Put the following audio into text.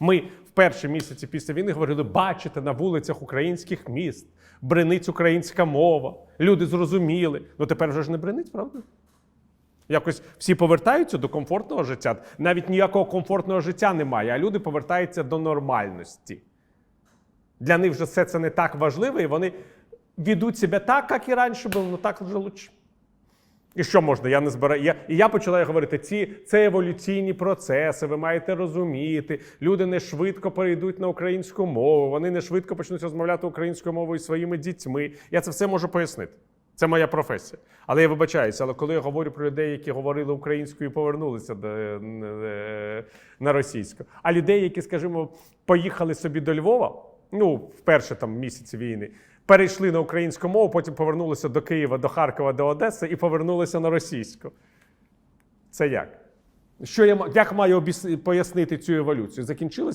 Ми в перші місяці після війни говорили: бачите, на вулицях українських міст бренить українська мова. Люди зрозуміли. Ну тепер вже ж не бренить, правда? Якось всі повертаються до комфортного життя. Навіть ніякого комфортного життя немає, а люди повертаються до нормальності. Для них вже все це не так важливо, і вони ведуть себе так, як і раніше було, ну так вже лучше. І що можна? Я не збираю. Я, і я почала говорити: ці це еволюційні процеси, ви маєте розуміти. Люди не швидко перейдуть на українську мову, вони не швидко почнуть розмовляти українською мовою своїми дітьми. Я це все можу пояснити. Це моя професія. Але я вибачаюся, але коли я говорю про людей, які говорили українською і повернулися до, е, на російську, а людей, які, скажімо, поїхали собі до Львова, ну, в перші там місяці війни, перейшли на українську мову, потім повернулися до Києва, до Харкова, до Одеси і повернулися на російську. Це як? Що я як маю пояснити цю еволюцію? Закінчилася